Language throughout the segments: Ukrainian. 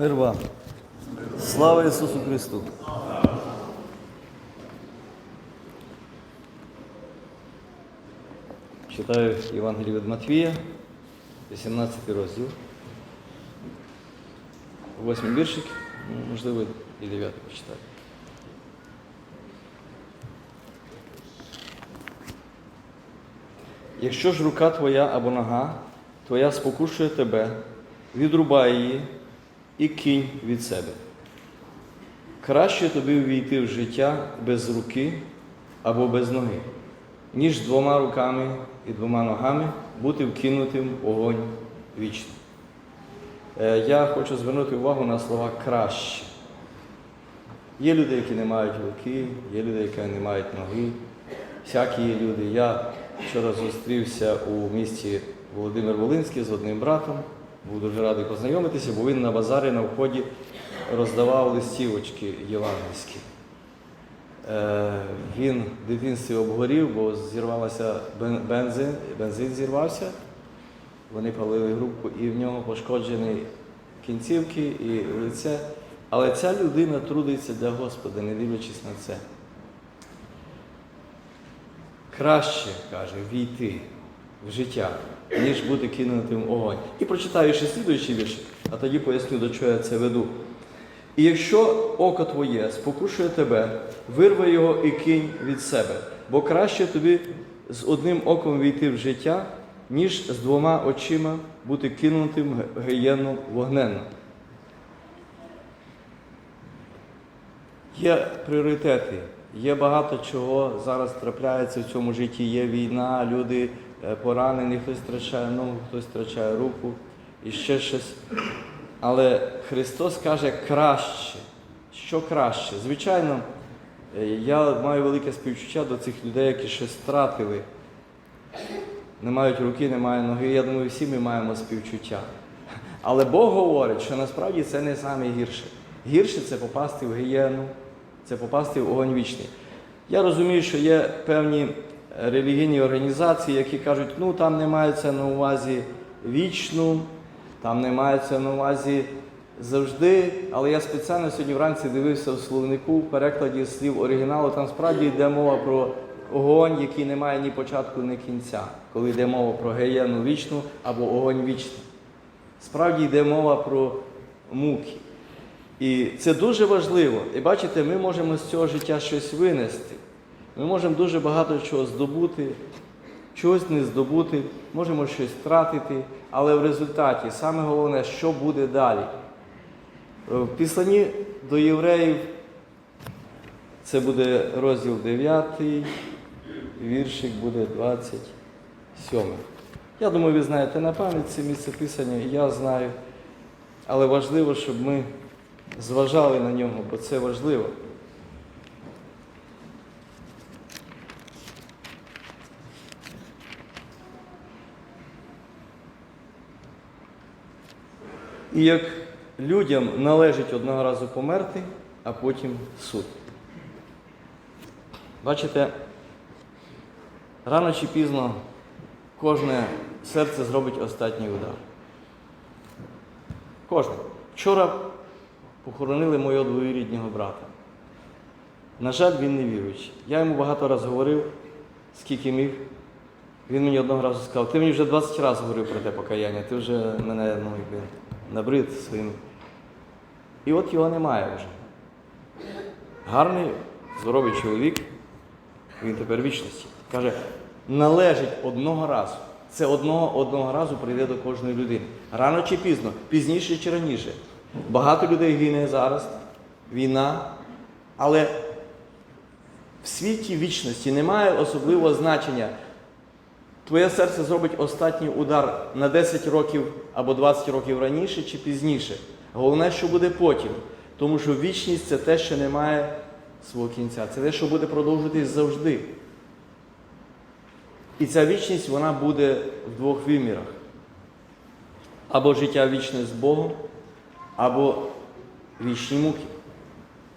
Мир вам. Слава Ісусу Христу! Читаю Євангеліє від Матвія, 18 розділ. Восьмий віршик, ну, можливо, і 9 почитаю. Якщо ж рука твоя або нога твоя спокушує тебе, відрубай її і кинь від себе. Краще тобі увійти в життя без руки або без ноги, ніж двома руками і двома ногами бути вкинутим в огонь вічний. Е, Я хочу звернути увагу на слова краще. Є люди, які не мають руки, є люди, які не мають ноги. Всякі є люди. Я вчора зустрівся у місті Володимир Волинський з одним братом. Був дуже радий познайомитися, бо він на базарі на вході роздавав листівочки євангельські. Е, Він в дитинстві обгорів, бо зірвалася бен- бензин, бензин зірвався. Вони палили групку, і в нього пошкоджені кінцівки і лице. Але ця людина трудиться для Господа, не дивлячись на це. Краще, каже, війти в життя, ніж бути кинутим в огонь. І прочитаю ще слідуючий вірш, а тоді поясню, до чого я це веду. І якщо око твоє спокушує тебе, вирви його і кинь від себе, бо краще тобі з одним оком війти в життя, ніж з двома очима бути кинутим в гієнну вогненну. Є пріоритети, є багато чого зараз трапляється в цьому житті. Є війна, люди е, поранені, хтось втрачає ногу, хтось втрачає руку і ще щось. Але Христос каже краще. Що краще? Звичайно, е, я маю велике співчуття до цих людей, які щось втратили. Не мають руки, не мають ноги. Я думаю, всі ми маємо співчуття. Але Бог говорить, що насправді це не найгірше. Гірше це попасти в гієну, це попасти в огонь вічний. Я розумію, що є певні релігійні організації, які кажуть, ну там не мається на увазі вічну, там не мається на увазі завжди. Але я спеціально сьогодні вранці дивився в словнику в перекладі слів оригіналу, там справді йде мова про огонь, який не має ні початку, ні кінця, коли йде мова про гієну вічну або огонь вічний. Справді йде мова про муки. І це дуже важливо. І бачите, ми можемо з цього життя щось винести. Ми можемо дуже багато чого здобути, чогось не здобути, можемо щось втратити, але в результаті саме головне, що буде далі. В післанні до євреїв це буде розділ 9, віршик буде 27. Я думаю, ви знаєте на пам'ять це місце писання, я знаю. Але важливо, щоб ми зважали на нього, бо це важливо. І як людям належить одного разу померти, а потім суд. Бачите, рано чи пізно кожне серце зробить останній удар. Кожне. Вчора похоронили мого двоюрідного брата. На жаль, він не віруючий. Я йому багато разів говорив, скільки міг. Він мені одного разу сказав, ти мені вже 20 разів говорив про те покаяння, ти вже мене ну, якби, набрид своїм. І от його немає вже. Гарний, здоровий чоловік, він тепер вічності. Каже, належить одного разу. Це одного одного разу прийде до кожної людини. Рано чи пізно, пізніше чи раніше. Багато людей гине зараз, війна, але в світі вічності немає особливого значення. Твоє серце зробить останній удар на 10 років або 20 років раніше чи пізніше. Головне, що буде потім. Тому що вічність це те, що не має свого кінця. Це те, що буде продовжуватись завжди. І ця вічність вона буде в двох вимірах. Або життя вічне з Богом, або вічні муки.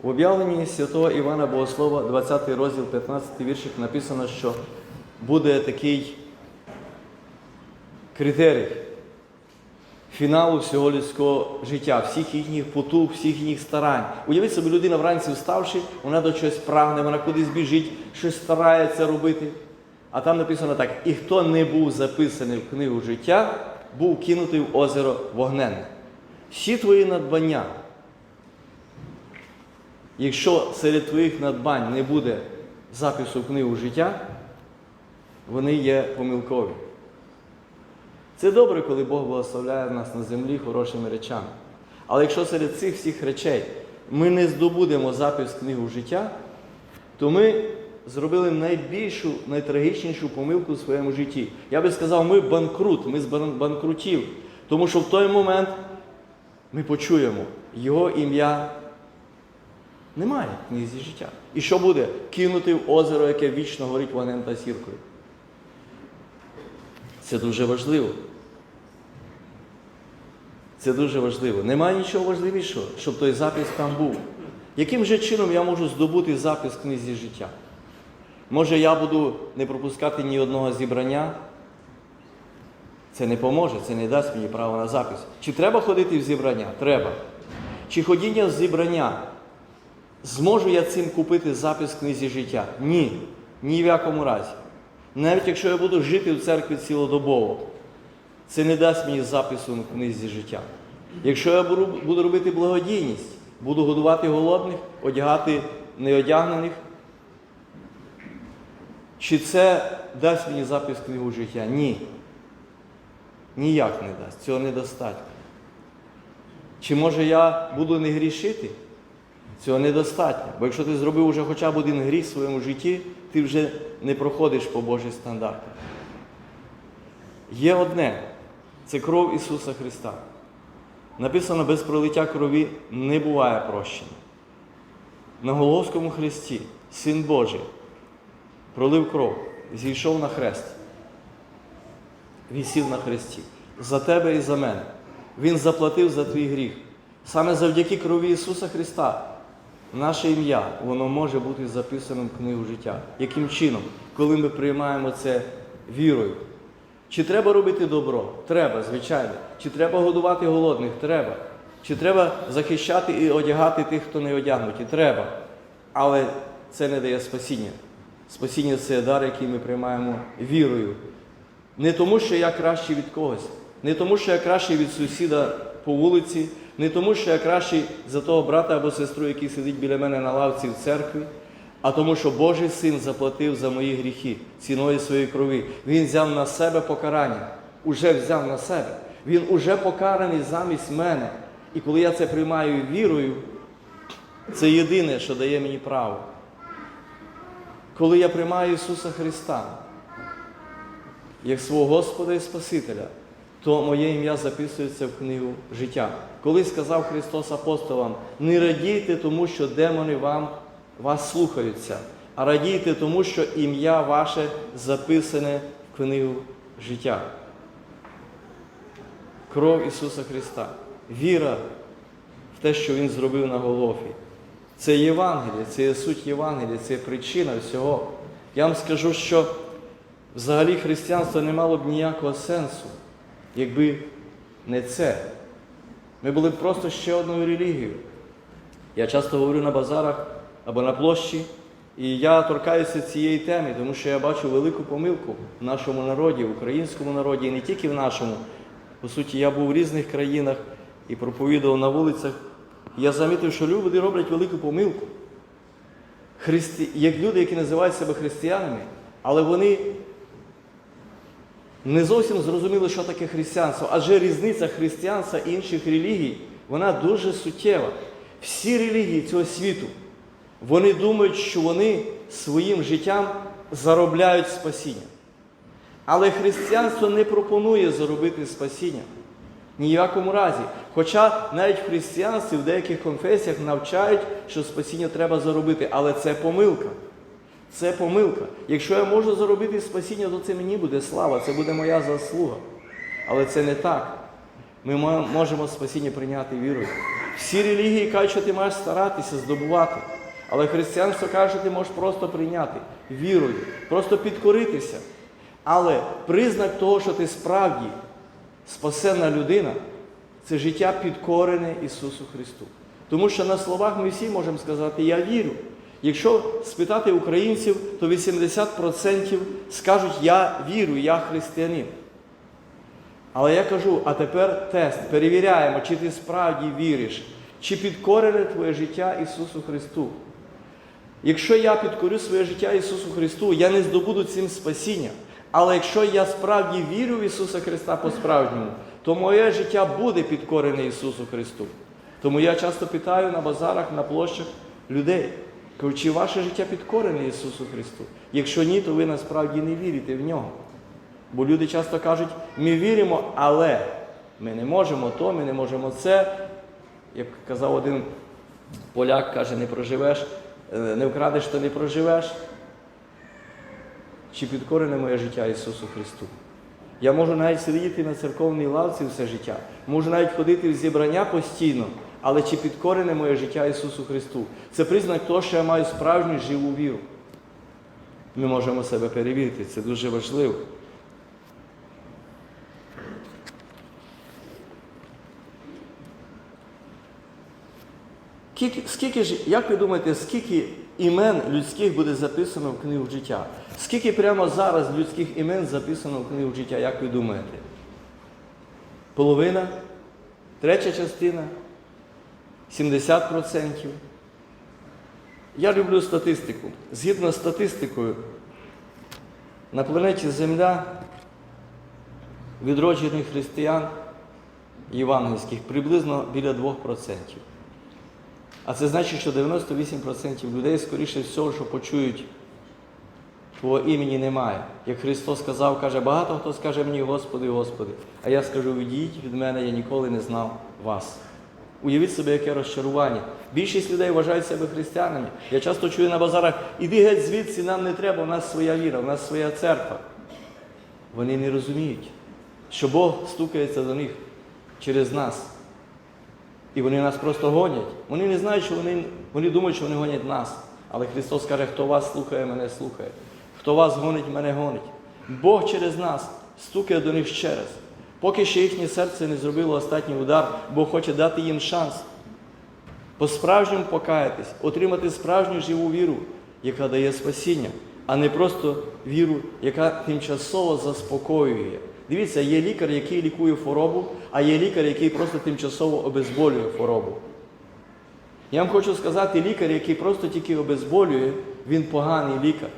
В об'явленні святого Івана Богослова, 20 розділ, 15 віршик, написано, що буде такий критерій. фіналу всього людського життя, всіх їхніх потуг, всіх їхніх старань. Уявіть собі, людина вранці вставши, вона до чогось прагне, вона кудись біжить, щось старається робити. А там написано так: і хто не був записаний в книгу життя, був кинутий в озеро вогненне. Всі твої надбання, якщо серед твоїх надбань не буде запису в книгу життя, вони є помилкові. Це добре, коли Бог благословляє нас на землі хорошими речами. Але якщо серед цих всіх речей ми не здобудемо запис книгу життя, то ми зробили найбільшу, найтрагічнішу помилку в своєму житті. Я би сказав, ми банкрут, ми з банкрутів. Тому що в той момент ми почуємо, його ім'я немає в книзі життя. І що буде? Кинути в озеро, яке вічно горить вогнем та сіркою. Це дуже важливо. Це дуже важливо. Немає нічого важливішого, щоб той запис там був. Яким же чином я можу здобути запис книзі життя? Може, я буду не пропускати ні одного зібрання? Це не поможе, це не дасть мені право на запис. Чи треба ходити в зібрання? Треба. Чи ходіння в зібрання? Зможу я цим купити запис книзі життя? Ні. Ні в якому разі. Навіть якщо я буду жити в церкві цілодобово, це не дасть мені запису в книзі життя. Якщо я буду, робити благодійність, буду годувати голодних, одягати неодягнених, чи це дасть мені запис в книгу життя? Ні. Ніяк не дасть. Цього недостатньо. Чи може я буду не грішити? Цього недостатньо. Бо якщо ти зробив уже хоча б один гріх в своєму житті, ти вже не проходиш по Божих стандартах. Є одне це кров Ісуса Христа. Написано, без пролиття крові не буває прощення. На Головському хресті Син Божий пролив кров, зійшов на хрест, вісів на хресті. За тебе і за мене. Він заплатив за твій гріх. Саме завдяки крові Ісуса Христа наше ім'я воно може бути записаним в книгу життя. Яким чином? Коли ми приймаємо це вірою. Чи треба робити добро? Треба, звичайно. Чи треба годувати голодних? Треба. Чи треба захищати і одягати тих, хто не одягнуті? Треба. Але це не дає спасіння. Спасіння це дар, який ми приймаємо вірою. Не тому, що я кращий від когось, не тому, що я кращий від сусіда по вулиці, не тому, що я кращий за того брата або сестру, який сидить біля мене на лавці в церкві, а тому, що Божий син заплатив за мої гріхи ціною своєї крові. Він взяв на себе покарання, уже взяв на себе. Він уже покараний замість мене. І коли я це приймаю вірою, це єдине, що дає мені право. Коли я приймаю Ісуса Христа як свого Господа і Спасителя, то моє ім'я записується в книгу життя. Коли сказав Христос апостолам, не радійте тому, що демони вам, вас слухаються, а радійте тому, що ім'я ваше записане в книгу життя. Кров Ісуса Христа, віра в те, що Він зробив на Голгофі. Це Євангеліє, це є суть Євангелія, це є причина всього. Я вам скажу, що взагалі християнство не мало б ніякого сенсу, якби не це. Ми були б просто ще одною релігією. Я часто говорю на базарах або на площі, і я торкаюся цієї теми, тому що я бачу велику помилку в нашому народі, в українському народі, і не тільки в нашому. По суті, я був в різних країнах і проповідував на вулицях. Я замітив, що люди роблять велику помилку. Христи... Як люди, які називають себе християнами, але вони не зовсім зрозуміли, що таке християнство. Адже різниця християнства і інших релігій, вона дуже суттєва. Всі релігії цього світу, вони думають, що вони своїм життям заробляють спасіння. Але християнство не пропонує заробити спасіння. Ні в якому разі. Хоча навіть в християнстві в деяких конфесіях навчають, що спасіння треба заробити, але це помилка. Це помилка. Якщо я можу заробити спасіння, то це мені буде слава, це буде моя заслуга. Але це не так. Ми можемо спасіння прийняти вірою. Всі релігії кажуть, що ти маєш старатися здобувати. Але християнство каже, ти можеш просто прийняти вірою, просто підкоритися. Але признак того, що ти справді спасенна людина, це життя підкорене Ісусу Христу. Тому що на словах ми всі можемо сказати Я вірю. Якщо спитати українців, то 80% скажуть Я вірю, я християнин. Але я кажу, а тепер тест, перевіряємо, чи ти справді віриш, чи підкорене твоє життя Ісусу Христу. Якщо я підкорю своє життя Ісусу Христу, я не здобуду цим спасіння. Але якщо я справді вірю в Ісуса Христа по-справжньому, то моє життя буде підкорене Ісусу Христу. Тому я часто питаю на базарах, на площах людей, кажу, чи ваше життя підкорене Ісусу Христу? Якщо ні, то ви насправді не вірите в нього. Бо люди часто кажуть, ми віримо, але ми не можемо то, ми не можемо це. Як казав один поляк, каже, не проживеш, е, не вкрадеш, то не проживеш. Чи підкорене моє життя Ісусу Христу? Я можу навіть сидіти на церковній лавці все життя, можу навіть ходити в зібрання постійно, але чи підкорене моє життя Ісусу Христу? Це признак того, що я маю справжню живу віру. Ми можемо себе перевірити, це дуже важливо. Скільки, ж, як ви думаєте, скільки імен людських буде записано в книгу життя? Скільки прямо зараз людських імен записано в книгу життя, як ви думаєте? Половина? Третя частина? 70%? Я люблю статистику. Згідно з статистикою, на планеті Земля відроджених християн євангельських приблизно біля 2%. А це значить, що 98% людей, скоріше всього, що почують, твого імені немає. Як Христос сказав, каже, багато хто скаже мені, Господи, Господи, а я скажу, відійдіть від мене, я ніколи не знав вас. Уявіть собі, яке розчарування. Більшість людей вважають себе християнами. Я часто чую на базарах, іди геть звідси, нам не треба, у нас своя віра, у нас своя церква. Вони не розуміють, що Бог стукається до них через нас. І вони нас просто гонять. Вони не знають, що вони, вони думають, що вони гонять нас. Але Христос каже, хто вас слухає, мене слухає. Хто вас гонить, мене гонить. Бог через нас стукає до них ще раз. Поки ще їхнє серце не зробило останній удар, Бог хоче дати їм шанс по-справжньому покаятись, отримати справжню живу віру, яка дає спасіння, а не просто віру, яка тимчасово заспокоює. Дивіться, є лікар, який лікує хворобу, а є лікар, який просто тимчасово обезболює хворобу. Я вам хочу сказати, лікар, який просто тільки обезболює, він поганий лікар.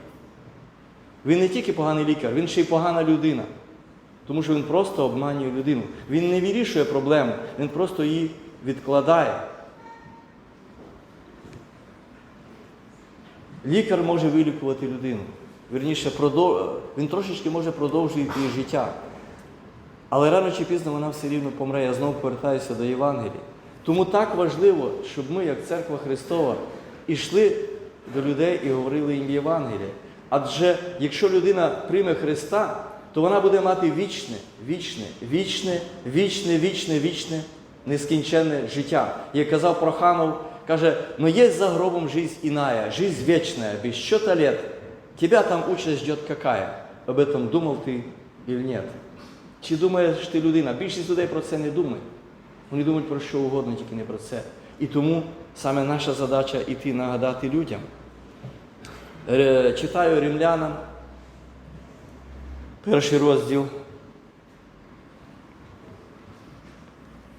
Він не тільки поганий лікар, він ще й погана людина. Тому що він просто обманює людину. Він не вирішує проблему, він просто її відкладає. Лікар може вилікувати людину. Вірніше, він трошечки може продовжувати її життя. Але рано чи пізно вона все рівно помре. Я знову повертаюся до Євангелії. Тому так важливо, щоб ми, як церква Христова, йшли до людей і говорили їм Євангеліє. Адже якщо людина прийме Христа, то вона буде мати вічне, вічне, вічне, вічне, вічне, вічне, нескінченне життя. Як казав Проханов, каже, но є за гробом жизнь иная, жизнь вечная, без счета лет. Тебя там участь ждет какая? Об этом думав ти или нет? Чи думаєш ти людина? Більшість людей про це не думає. Вони думають про що угодно, тільки не про це. І тому саме наша задача іти нагадати людям. Читаю римлянам, перший розділ.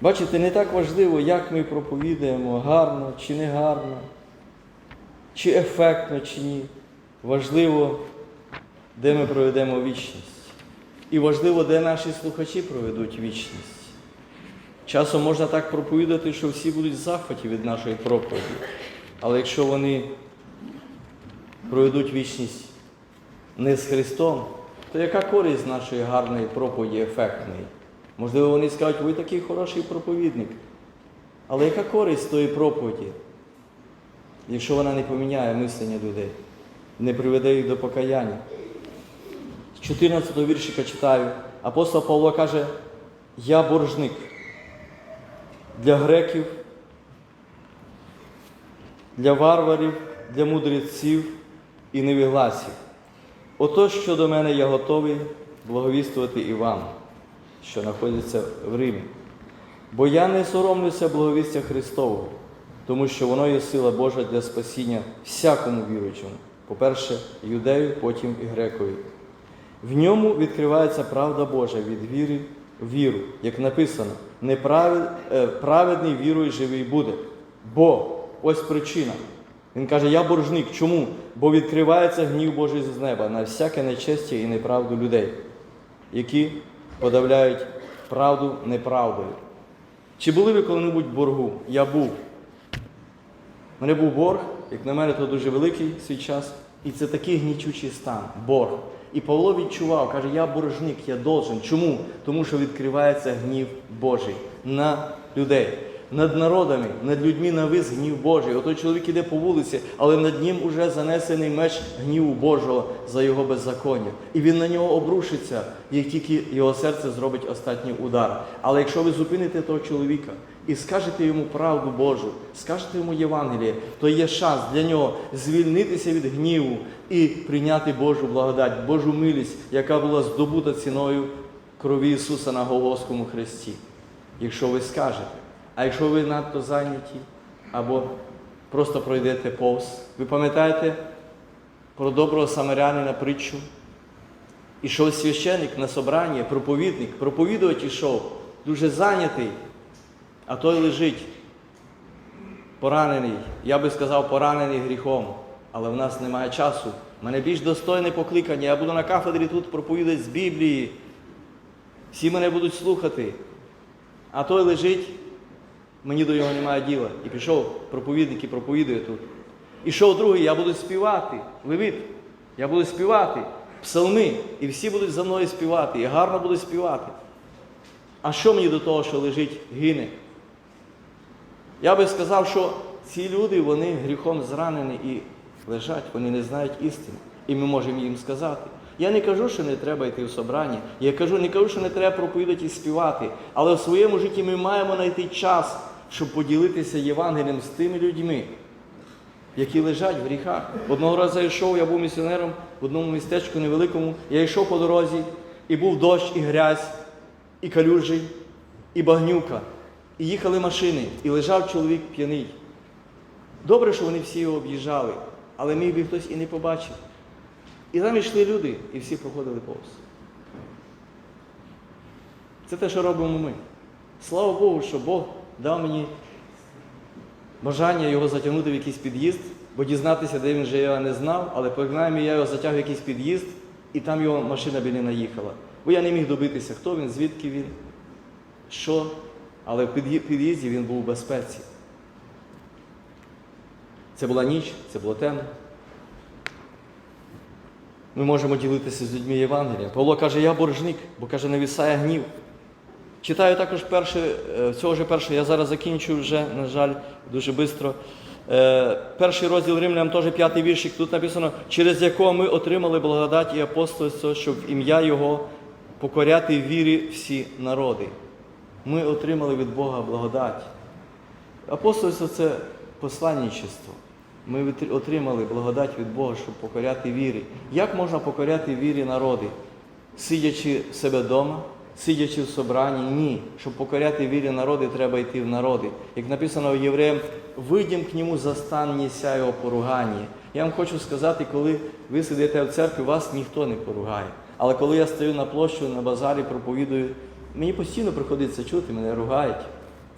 Бачите, не так важливо, як ми проповідаємо, гарно чи не гарно, чи ефектно, чи ні. Важливо, де ми проведемо вічність. І важливо, де наші слухачі проведуть вічність. Часом можна так проповідати, що всі будуть в захваті від нашої проповіді. Але якщо вони проведуть вічність не з Христом, то яка користь нашої гарної проповіді ефектної? Можливо, вони скажуть, ви такий хороший проповідник. Але яка користь тої проповіді, якщо вона не поміняє мислення людей, не приведе їх до покаяння? З 14 віршика читаю, апостол Павло каже, я боржник для греків, для варварів, для мудреців і невігласів. Ото, що до мене я готовий благовістувати і вам, що знаходяться в Римі. Бо я не соромлюся благовістя Христового, тому що воно є сила Божа для спасіння всякому віруючому. По-перше, юдею, потім і грекові. В ньому відкривається правда Божа від віри в віру, як написано, «Неправед- е, вірою живий буде. Бо ось причина. Він каже, я боржник. Чому? Бо відкривається гнів Божий з неба на всяке нечестя і неправду людей, які подавляють правду неправдою. Чи були ви коли-небудь в боргу? Я був. У мене був борг, як на мене, то дуже великий свій час. І це такий гнічучий стан, борг. І Павло відчував, каже, я боржник, я должен. Чому? Тому що відкривається гнів Божий на людей, над народами, над людьми навис гнів Божий. Отой чоловік іде по вулиці, але над ним уже занесений меч гніву Божого за його беззаконня. І він на нього обрушиться, як тільки його серце зробить останній удар. Але якщо ви зупините того чоловіка і скажете йому правду Божу, скажете йому Євангеліє, то є шанс для нього звільнитися від гніву і прийняти Божу благодать, Божу милість, яка була здобута ціною крові Ісуса на Голгофському хресті. Якщо ви скажете, а якщо ви надто зайняті або просто пройдете повз, ви пам'ятаєте про доброго самарянина притчу? Ішов священик на собрання, проповідник, проповідувати йшов, дуже зайнятий, а той лежить, поранений, я би сказав, поранений гріхом, але в нас немає часу. У мене більш достойне покликання. Я буду на кафедрі тут проповідати з Біблії. Всі мене будуть слухати. А той лежить, мені до його немає діла. І пішов проповідник і проповідує тут. Ішов другий, я буду співати. Левіт, я буду співати. Псалми. І всі будуть за мною співати. І гарно будуть співати. А що мені до того, що лежить, гине? Я би сказав, що ці люди, вони гріхом зранені і лежать, вони не знають істини. І ми можемо їм сказати. Я не кажу, що не треба йти в собрання. Я кажу, не кажу, що не треба проповідати і співати. Але в своєму житті ми маємо знайти час, щоб поділитися Євангелієм з тими людьми, які лежать в гріхах. Одного разу я йшов, я був місіонером в одному містечку невеликому. Я йшов по дорозі, і був дощ, і грязь, і калюжий, і багнюка. І їхали машини, і лежав чоловік п'яний. Добре, що вони всі його об'їжджали, але міг би хтось і не побачив. І там йшли люди, і всі проходили повз. Це те, що робимо ми. Слава Богу, що Бог дав мені бажання його затягнути в якийсь під'їзд, бо дізнатися, де він живе, я не знав, але принаймні я його затяг в якийсь під'їзд, і там його машина біля наїхала. Бо я не міг добитися, хто він, звідки він, що. Але в під'їзді він був у безпеці. Це була ніч, це було темно. Ми можемо ділитися з людьми Євангелієм. Павло каже, я боржник, бо каже, навісає гнів. Читаю також перше, е, цього ж перше, я зараз закінчую вже, на жаль, дуже швидко. Перший розділ Римлянам, теж п'ятий віршик, тут написано, через якого ми отримали благодать і апостольство, щоб в ім'я Його покоряти вірі всі народи. Ми отримали від Бога благодать. Апостольство це посланничество. Ми отримали благодать від Бога, щоб покоряти вірі. Як можна покоряти вірі народи? Сидячи в себе вдома, сидячи в собранні? Ні. Щоб покоряти вірі народи, треба йти в народи. Як написано в Євреям, вийдем к ньому за стан неся його поругання. Я вам хочу сказати, коли ви сидите в церкві, вас ніхто не поругає. Але коли я стою на площу, на базарі, проповідую, мені постійно приходиться чути, мене ругають.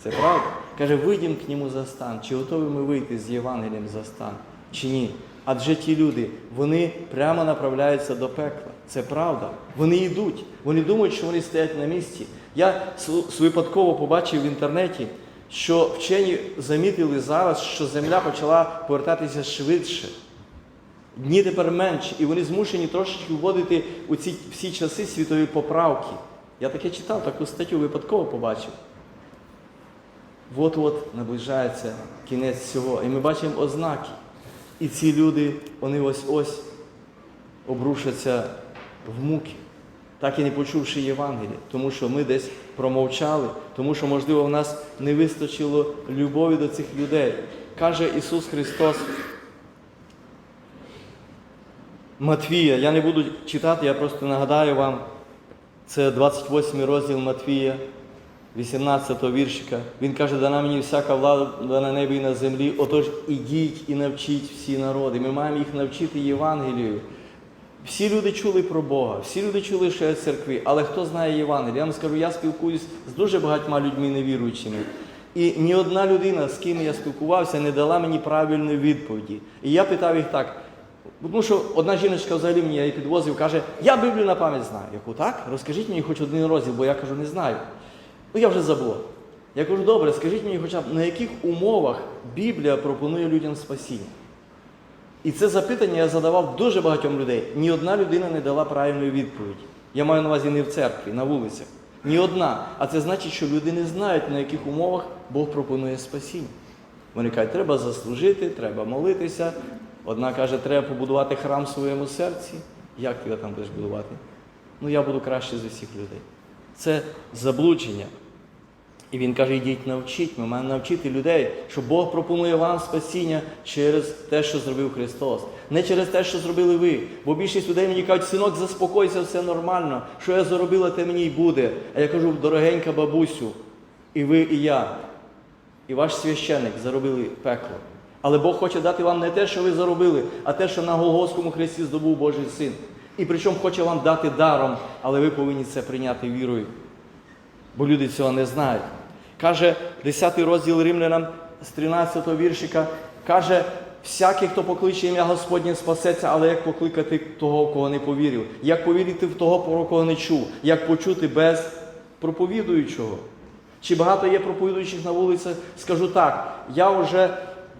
Це правда. Каже, вийдемо к ньому за стан. Чи готові ми вийти з Євангелієм за стан, чи ні? Адже ті люди, вони прямо направляються до пекла. Це правда. Вони йдуть. Вони думають, що вони стоять на місці. Я випадково побачив в інтернеті, що вчені замітили зараз, що земля почала повертатися швидше. Дні тепер менше, і вони змушені трошечки вводити у ці всі часи світові поправки. Я таке читав, таку статтю випадково побачив. От-от наближається кінець всього. І ми бачимо ознаки. І ці люди, вони ось-ось обрушаться в муки, так і не почувши Євангелія, тому що ми десь промовчали, тому що, можливо, в нас не вистачило любові до цих людей. Каже Ісус Христос. Матвія, я не буду читати, я просто нагадаю вам, це 28 розділ Матвія. 18 віршика. Він каже, дана мені всяка влада на небі і на землі. Отож ідіть і навчіть всі народи. Ми маємо їх навчити Євангелію. Всі люди чули про Бога, всі люди чули, що є в церкві, але хто знає Євангеліє? Я вам скажу, я спілкуюсь з дуже багатьма людьми невіруючими. І ні одна людина, з ким я спілкувався, не дала мені правильної відповіді. І я питав їх так. Тому що одна жіночка взагалі мені її підвозив, каже, я Біблію на пам'ять знаю. Я кажу, так, розкажіть мені хоч один розділ, бо я кажу, не знаю. Ну я вже забув. Я кажу, добре, скажіть мені хоча б на яких умовах Біблія пропонує людям спасіння. І це запитання я задавав дуже багатьом людей. Ні одна людина не дала правильної відповіді. Я маю на увазі не в церкві, на вулицях. Ні одна. А це значить, що люди не знають, на яких умовах Бог пропонує спасіння. Вони кажуть, треба заслужити, треба молитися. Одна каже, треба побудувати храм в своєму серці. Як ти там будеш будувати? Ну я буду краще з усіх людей. Це заблудження. І він каже, йдіть навчіть, ми маємо навчити людей, що Бог пропонує вам спасіння через те, що зробив Христос. Не через те, що зробили ви. Бо більшість людей мені кажуть, синок, заспокойся, все нормально. Що я заробила, те мені й буде. А я кажу, дорогенька бабусю, і ви, і я, і ваш священник заробили пекло. Але Бог хоче дати вам не те, що ви заробили, а те, що на Голгофському хресті здобув Божий син. І причому хоче вам дати даром, але ви повинні це прийняти вірою бо люди цього не знають. Каже 10 розділ Римлянам з 13 віршика, каже, всякий, хто покличе ім'я Господнє, спасеться, але як покликати того, кого не повірив, як повірити в того, про кого не чув, як почути без проповідуючого. Чи багато є проповідуючих на вулицях? Скажу так, я вже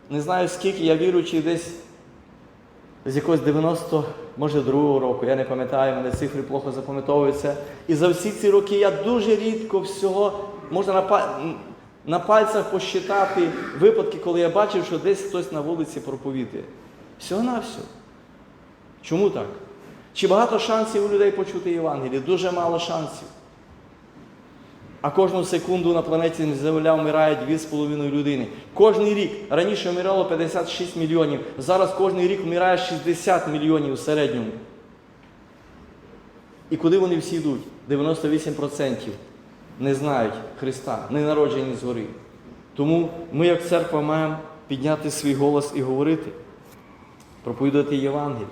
не знаю скільки, я віруючий десь з якогось 90, може, другого року, я не пам'ятаю, мене цифри плохо запам'ятовуються. І за всі ці роки я дуже рідко всього, можна на, на пальцях посчитати випадки, коли я бачив, що десь хтось на вулиці проповідує. Всього на все. Чому так? Чи багато шансів у людей почути Євангеліє? Дуже мало шансів. А кожну секунду на планеті Земля вмирає 2,5 людини. Кожний рік раніше вмирало 56 мільйонів, зараз кожний рік вмирає 60 мільйонів в середньому. І куди вони всі йдуть? 98% не знають Христа, не народжені згори. Тому ми, як церква, маємо підняти свій голос і говорити, проповідувати Євангеліє.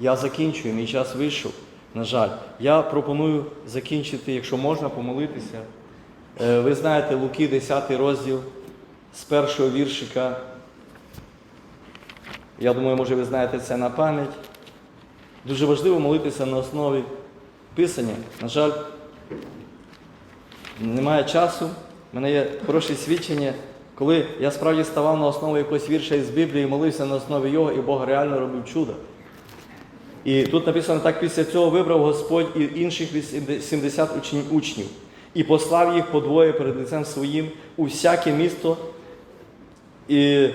Я закінчую, мій час вийшов, на жаль. Я пропоную закінчити, якщо можна, помолитися. Е, Ви знаєте, Луки, 10 розділ з першого віршика. Я думаю, може, ви знаєте це на пам'ять. Дуже важливо молитися на основі Писання. На жаль, немає часу. У мене є хороше свідчення, коли я справді ставав на основу якогось вірша із Біблії, молився на основі його, і Бог реально робив чудо. І тут написано так, після цього вибрав Господь і інших 70 учнів і послав їх подвоє перед лицем своїм у всяке місто і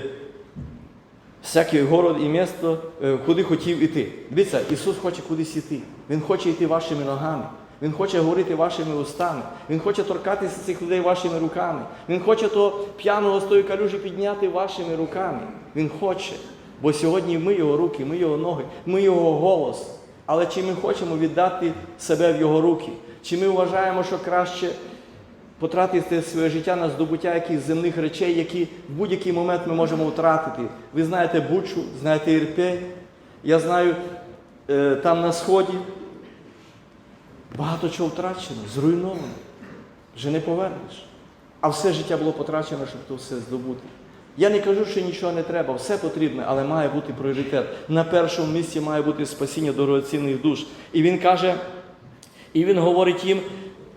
всякий город і місто, е, куди хотів іти. Дивіться, Ісус хоче кудись іти. Він хоче йти вашими ногами. Він хоче говорити вашими устами. Він хоче торкатися цих людей вашими руками. Він хоче того п'яного з тої калюжі підняти вашими руками. Він хоче. Бо сьогодні ми його руки, ми його ноги, ми його голос. Але чи ми хочемо віддати себе в його руки? Чи ми вважаємо, що краще потратити своє життя на здобуття якихось земних речей, які в будь-який момент ми можемо втратити? Ви знаєте Бучу, знаєте Ірпень. Я знаю е, там на сході багато чого втрачено, зруйновано. Вже не повернеш. А все життя було потрачено, щоб то все здобути. Я не кажу, що нічого не треба, все потрібно, але має бути пріоритет. На першому місці має бути спасіння дорогоцінних душ. І він каже, і він говорить їм: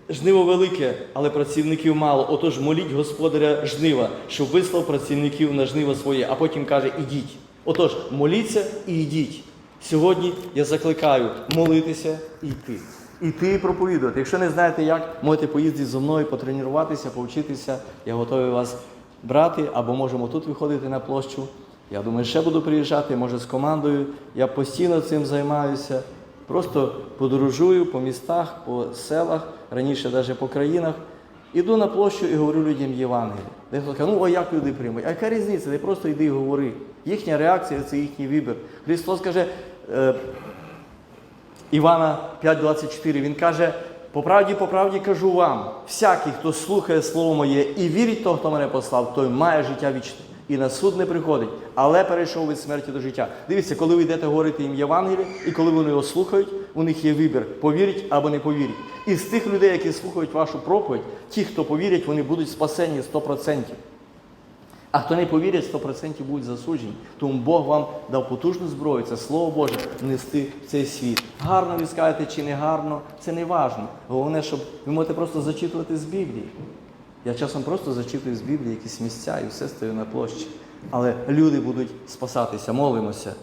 жниво велике, але працівників мало. Отож моліть господаря жнива, щоб вислав працівників на жниво своє, а потім каже, ідіть. Отож, моліться і йдіть. Сьогодні я закликаю молитися і йти. Іти проповідувати. Якщо не знаєте як, можете поїздити зі мною, потренуватися, повчитися. Я готовий вас брати, або можемо тут виходити на площу. Я думаю, ще буду приїжджати, може з командою. Я постійно цим займаюся. Просто подорожую по містах, по селах, раніше навіть по країнах. Іду на площу і говорю людям Євангеліє. Дехто каже, ну а як люди приймуть? А яка різниця? Ти просто йди і говори. Їхня реакція це їхній вибір. Христос каже, е, Івана 5,24, він каже, По правді, по правді кажу вам: всякий, хто слухає слово моє і вірить того, хто мене послав, той має життя вічне. І на суд не приходить, але перейшов від смерті до життя. Дивіться, коли ви йдете говорити їм Євангеліє, і коли вони його слухають, у них є вибір повірить або не повірить. І з тих людей, які слухають вашу проповідь, ті, хто повірять, вони будуть спасені 100%. А хто не повірить, 100% будуть засуджені. Тому Бог вам дав потужну зброю, це Слово Боже, нести в цей світ. Гарно ви скажете чи не гарно, це не важно. Головне, щоб ви можете просто зачитувати з Біблії. Я часом просто зачитую з Біблії якісь місця і все стою на площі. Але люди будуть спасатися, молимося.